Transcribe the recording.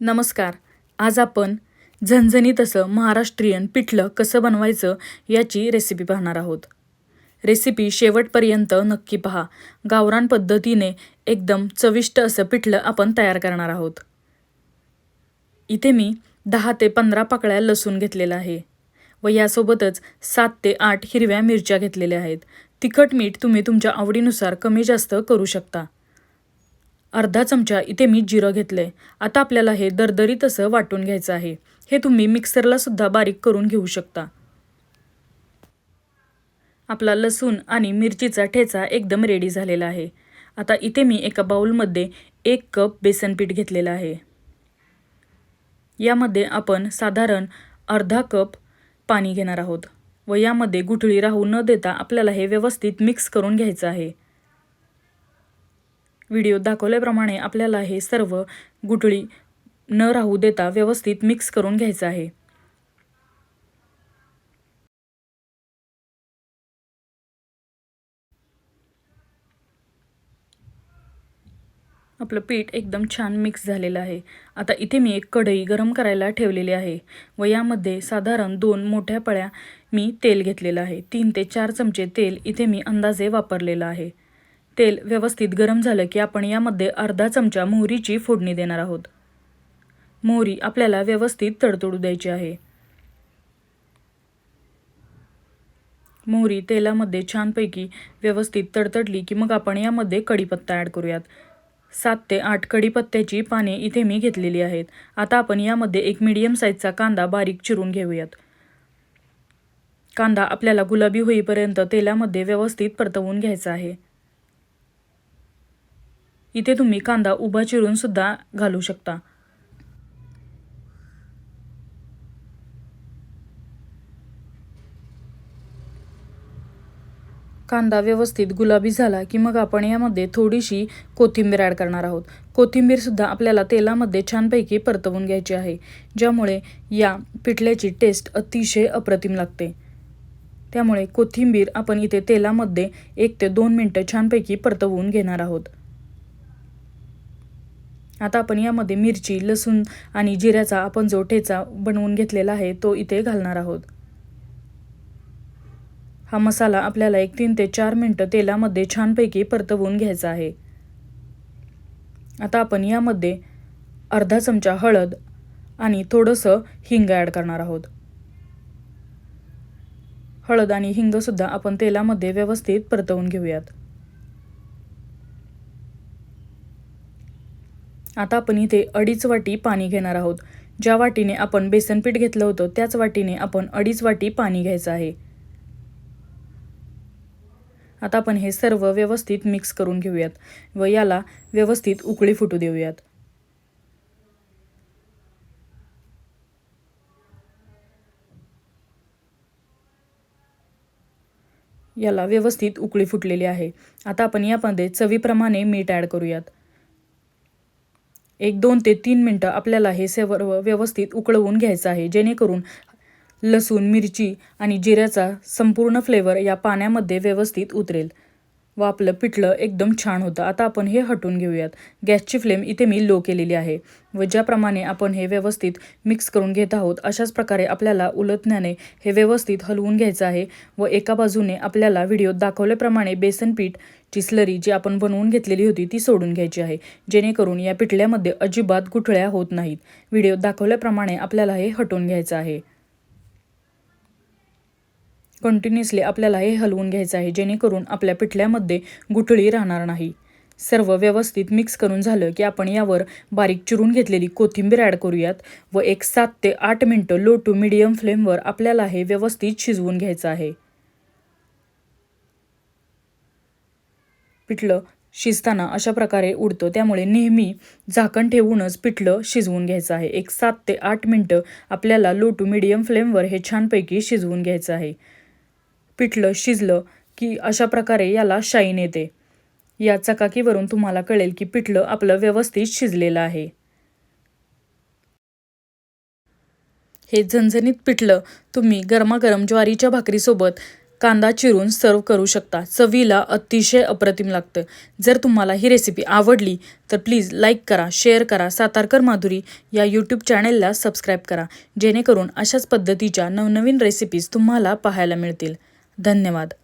नमस्कार. आज आपण झणझणीत असं महाराष्ट्रीयन पिठलं कसं बनवायचं याची रेसिपी पाहणार आहोत. रेसिपी शेवटपर्यंत नक्की पहा. गावरान पद्धतीने एकदम चविष्ट असं पिठलं आपण तयार करणार आहोत. इथे मी दहा ते पंधरा पाकळ्या लसूण घेतलेला आहे व यासोबतच सात ते आठ हिरव्या मिरच्या घेतलेल्या आहेत. तिखट मीठ तुम्ही तुमच्या आवडीनुसार कमी जास्त करू शकता. अर्धा चमचा इथे मी जिरं घेतलं. आहे आता आपल्याला हे दरदरीत असं वाटून घ्यायचं आहे. हे तुम्ही मिक्सरलासुद्धा बारीक करून घेऊ शकता. आपला लसूण आणि मिरचीचा ठेचा एकदम रेडी झालेला आहे. आता इथे मी एका बाउलमध्ये एक कप बेसन पीठ घेतलेलं आहे. यामध्ये आपण साधारण अर्धा कप पाणी घेणार आहोत व यामध्ये गुठळी राहू न देता आपल्याला हे व्यवस्थित मिक्स करून घ्यायचं आहे. व्हिडिओ दाखवल्याप्रमाणे आपल्याला हे सर्व गुठळी न राहू देता व्यवस्थित मिक्स करून घ्यायचं आहे. आपलं पीठ एकदम छान मिक्स झालेलं आहे. आता इथे मी एक कढई गरम करायला ठेवलेली आहे व यामध्ये साधारण दोन मोठ्या पळ्या मी तेल घेतलेलं आहे. तीन ते चार चमचे तेल इथे मी अंदाजे वापरलेलं आहे. तेल व्यवस्थित गरम झालं की आपण यामध्ये अर्धा चमचा मोहरीची फोडणी देणार आहोत. मोहरी आपल्याला व्यवस्थित तडतडू द्यायची आहे. मोहरी तेलामध्ये छानपैकी व्यवस्थित तडतडली की मग आपण यामध्ये कढीपत्ता ॲड करूयात. सात ते आठ कढीपत्त्याची पाने इथे मी घेतलेली आहेत. आता आपण यामध्ये एक मीडियम साईजचा कांदा बारीक चिरून घेऊयात. कांदा आपल्याला गुलाबी होईपर्यंत तेलामध्ये व्यवस्थित परतवून घ्यायचा आहे. इथे तुम्ही कांदा उभा चिरून सुद्धा घालू शकता. कांदा व्यवस्थित गुलाबी झाला की मग आपण यामध्ये थोडीशी कोथिंबीर ॲड करणार आहोत. कोथिंबीरसुद्धा आपल्याला तेलामध्ये छानपैकी परतवून घ्यायची आहे ज्यामुळे या पिठल्याची टेस्ट अतिशय अप्रतिम लागते. त्यामुळे कोथिंबीर आपण इथे तेलामध्ये एक ते दोन मिनटं छानपैकी परतवून घेणार आहोत. आता आपण यामध्ये मिरची लसूण आणि जिऱ्याचा आपण जो ठेचा बनवून घेतलेला आहे तो इथे घालणार आहोत. हा मसाला आपल्याला एक तीन ते चार मिनटं तेलामध्ये छानपैकी परतवून घ्यायचा आहे. आता आपण यामध्ये अर्धा चमचा हळद आणि थोडंसं हिंग ॲड करणार आहोत. हळद आणि हिंगसुद्धा आपण तेलामध्ये व्यवस्थित परतवून घेऊयात. आता आपण इथे अडीच वाटी पाणी घेणार आहोत. ज्या वाटीने आपण बेसनपीठ घेतलं होतं त्याच वाटीने आपण अडीच वाटी पाणी घ्यायचं आहे. आता आपण हे सर्व व्यवस्थित मिक्स करून घेऊयात व याला व्यवस्थित उकळी फुटू देऊयात. याला व्यवस्थित उकळी फुटलेली आहे. आता आपण यामध्ये चवीप्रमाणे मीठ ॲड करूयात. एक दोन ते तीन मिनटं आपल्याला हे सर्व व्यवस्थित उकळवून घ्यायचं आहे. जेणेकरून लसूण मिरची आणि जिऱ्याचा संपूर्ण फ्लेवर या पाण्यामध्ये व्यवस्थित उतरेल. व आपलं पिठलं एकदम छान होतं. आता आपण हे हटवून घेऊयात. गॅसची फ्लेम इथे मी लो केलेली आहे व ज्याप्रमाणे आपण हे व्यवस्थित मिक्स करून घेत आहोत अशाच प्रकारे आपल्याला उलटण्याने हे व्यवस्थित हलवून घ्यायचं आहे व एका बाजूने आपल्याला व्हिडिओत दाखवल्याप्रमाणे बेसन पीठ ची स्लरी जी आपण बनवून घेतलेली होती ती सोडून घ्यायची आहे. जेणेकरून या पिठल्यामध्ये अजिबात गुठळ्या होत नाहीत. व्हिडिओत दाखवल्याप्रमाणे आपल्याला हे हटवून घ्यायचं आहे. कंटिन्युअसली आपल्याला हे हलवून घ्यायचं आहे जेणेकरून आपल्या पिठल्यामध्ये गुठळी राहणार नाही. सर्व व्यवस्थित मिक्स करून झालं की आपण यावर बारीक चिरून घेतलेली कोथिंबीर ॲड करूयात व एक सात ते आठ मिनटं लो टू मिडियम फ्लेमवर आपल्याला हे व्यवस्थित शिजवून घ्यायचं आहे. पिठलं शिजताना अशा प्रकारे उडतं त्यामुळे नेहमी झाकण ठेवूनच पिठलं शिजवून घ्यायचं आहे. एक सात ते आठ मिनटं आपल्याला लो टू मिडियम फ्लेमवर हे छानपैकी शिजवून घ्यायचं आहे. पिठलं शिजलं की अशा प्रकारे याला शाईन येते. या चकाकीवरून तुम्हाला कळेल की पिठलं आपलं व्यवस्थित शिजलेलं आहे. हे झणझणीत पिठलं तुम्ही गरमागरम ज्वारीच्या भाकरीसोबत कांदा चिरून सर्व करू शकता. चवीला अतिशय अप्रतिम लागतं. जर तुम्हाला ही रेसिपी आवडली तर प्लीज लाईक करा शेअर करा. सातारकर माधुरी या यूट्यूब चॅनेलला सबस्क्राईब करा. जेणेकरून अशाच पद्धतीच्या नवनवीन रेसिपीज तुम्हाला पाहायला मिळतील. धन्यवाद.